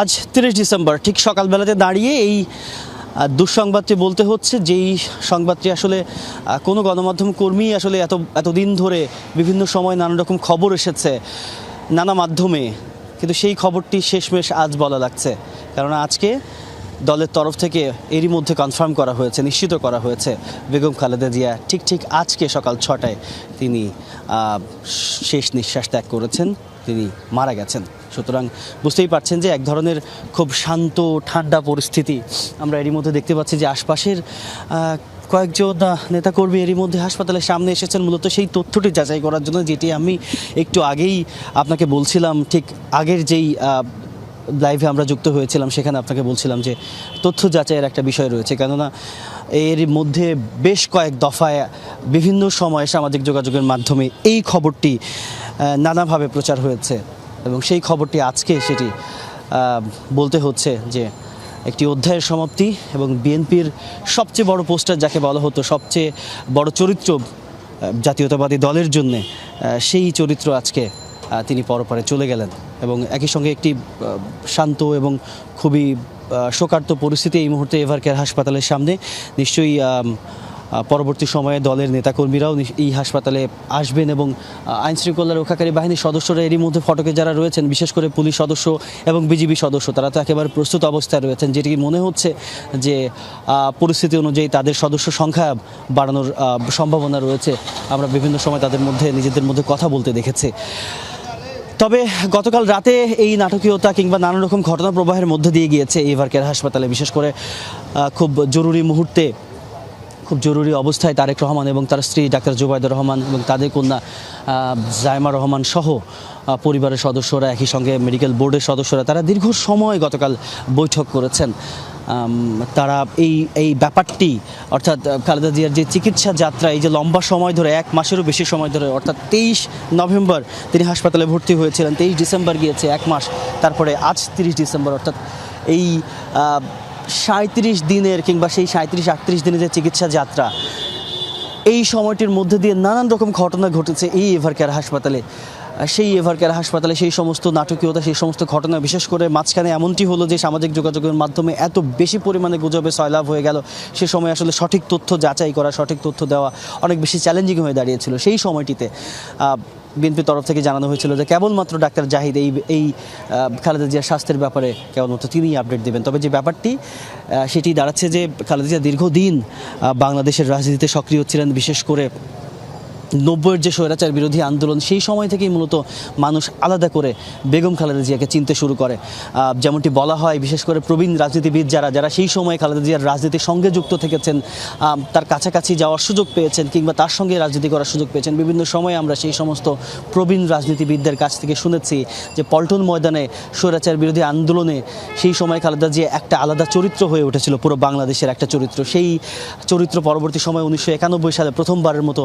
আজ তিরিশ ডিসেম্বর, ঠিক সকালবেলাতে দাঁড়িয়ে এই দুঃসংবাদটি বলতে হচ্ছে যেই সংবাদটি আসলে কোনো গণমাধ্যম কর্মী আসলে এত, এতদিন ধরে বিভিন্ন সময় নানা রকম খবর এসেছে, নানা মাধ্যমে। কিন্তু সেই খবরটি শেষমেশ আজ বলা লাগছে। কারণ আজকে দলের তরফ থেকে এরই মধ্যে কনফার্ম করা হয়েছে, নিশ্চিত করা হয়েছে বেগম খালেদা জিয়া। ঠিক ঠিক আজকে সকাল ছটায় তিনি শেষ নিঃশ্বাস ত্যাগ করেছেন, তিনি মারা গেছেন। সুতরাং বুঝতেই পারছেন যে এক ধরনের খুব শান্ত, ঠান্ডা পরিস্থিতি আমরা এরই মধ্যে দেখতে পাচ্ছি যে আশপাশের কয়েকজন নেতাকর্মী এরই মধ্যে হাসপাতালের সামনে এসেছেন। মূলত সেই তথ্যটি যাচাই করার জন্য যেটি আমি একটু আগেই আপনাকে বলছিলাম, ঠিক আগের যেই লাইভে আমরা যুক্ত হয়েছিলাম, সেখানে আপনাকে বলছিলাম যে তথ্য যাচাইয়ের একটা বিষয় রয়েছে। কেননা এর মধ্যে বেশ কয়েক দফায় বিভিন্ন সময়ে সামাজিক যোগাযোগের মাধ্যমে এই খবরটি নানাভাবে প্রচার হয়েছে। এবং সেই খবরটি আজকে সেটি বলতে হচ্ছে যে একটি অধ্যায়ের সমাপ্তি এবং বিএনপির সবচেয়ে বড় পোস্টার যাকে বলা হতো, সবচেয়ে বড় চরিত্র জাতীয়তাবাদী দলের জন্যে সেই চরিত্র আজকে তিনি পরপরে চলে গেলেন এবং একই সঙ্গে একটি শান্ত এবং খুবই শোকার্ত পরিস্থিতি এই মুহূর্তে এভারকেয়ার হাসপাতালের সামনে। নিশ্চয়ই পরবর্তী সময়ে দলের নেতাকর্মীরাও এই হাসপাতালে আসবেন এবং আইন শৃঙ্খলা রক্ষাকারী বাহিনীর সদস্যরা এরই মধ্যে ফটকে যারা রয়েছেন, বিশেষ করে পুলিশ সদস্য এবং বিজিবি সদস্য, তারা তো একেবারে প্রস্তুত অবস্থায় রয়েছেন, যেটি মনে হচ্ছে যে পরিস্থিতি অনুযায়ী তাদের সদস্য সংখ্যা বাড়ানোর সম্ভাবনা রয়েছে। আমরা বিভিন্ন সময় তাদের মধ্যে, নিজেদের মধ্যে কথা বলতে দেখেছি। তবে গতকাল রাতে এই নাটকীয়তা কিংবা নানা রকম ঘটনা প্রবাহের মধ্যে দিয়ে গিয়েছে এভার কেয়ার হাসপাতালে, বিশেষ করে খুব জরুরি মুহূর্তে খুব জরুরি অবস্থায় তারেক রহমান এবং তার স্ত্রী ডাক্তার জুবাইদুর রহমান এবং তাদের কন্যা জায়মা রহমান সহ পরিবারের সদস্যরা একই সঙ্গে মেডিকেল বোর্ডের সদস্যরা, তারা দীর্ঘ সময় গতকাল বৈঠক করেছেন। তারা এই এই ব্যাপারটি, অর্থাৎ খালেদা জিয়ার যে চিকিৎসা যাত্রা, এই যে লম্বা সময় ধরে, এক মাসেরও বেশি সময় ধরে, অর্থাৎ তেইশ নভেম্বর তিনি হাসপাতালে ভর্তি হয়েছিলেন, তেইশ ডিসেম্বর গিয়েছে এক মাস, তারপরে আজ তিরিশ ডিসেম্বর, অর্থাৎ এই সাঁত্রিশ দিনের কিংবা সেই সাঁত্রিশ, আটত্রিশ দিনের যে চিকিৎসা যাত্রা, এই সময়টির মধ্যে দিয়ে নানান রকম ঘটনা ঘটেছে এই এভার কেয়ার হাসপাতালে। সেই এভার কেয়ার হাসপাতালে সেই সমস্ত নাটকীয়তা, সেই সমস্ত ঘটনা, বিশেষ করে মাঝখানে এমনটি হলো যে সামাজিক যোগাযোগের মাধ্যমে এত বেশি পরিমাণে গুজবে সয়লাভ হয়ে গেল। সে সময় আসলে সঠিক তথ্য যাচাই করা, সঠিক তথ্য দেওয়া অনেক বেশি চ্যালেঞ্জিং হয়ে দাঁড়িয়েছিল সেই সময়টিতে। বিএনপির তরফ থেকে জানানো হয়েছিল যে কেবলমাত্র ডাক্তার জাহিদ এই এই খালেদা জিয়ার স্বাস্থ্যের ব্যাপারে কেবলমাত্র তিনিই আপডেট দেবেন। তবে যে ব্যাপারটি সেটি দাঁড়াচ্ছে যে খালেদা জিয়া দীর্ঘদিন বাংলাদেশের রাজনীতিতে সক্রিয় ছিলেন, বিশেষ করে নব্বইয়ের যে স্বৈরাচার বিরোধী আন্দোলন, সেই সময় থেকেই মূলত মানুষ আলাদা করে বেগম খালেদা জিয়াকে চিনতে শুরু করে। যেমনটি বলা হয়, বিশেষ করে প্রবীণ রাজনীতিবিদ যারা যারা সেই সময় খালেদা জিয়ার রাজনীতির সঙ্গে যুক্ত থেকেছেন তার কাছাকাছি যাওয়ার সুযোগ পেয়েছেন কিংবা তার সঙ্গে রাজনীতি করার সুযোগ পেয়েছেন। বিভিন্ন সময়ে আমরা সেই সমস্ত প্রবীণ রাজনীতিবিদদের কাছ থেকে শুনেছি যে পল্টন ময়দানে স্বৈরাচার বিরোধী আন্দোলনে সেই সময় খালেদা জিয়া একটা আলাদা চরিত্র হয়ে উঠেছিল, পুরো বাংলাদেশের একটা চরিত্র। সেই চরিত্র পরবর্তী সময় উনিশশো একানব্বই সালে প্রথমবারের মতো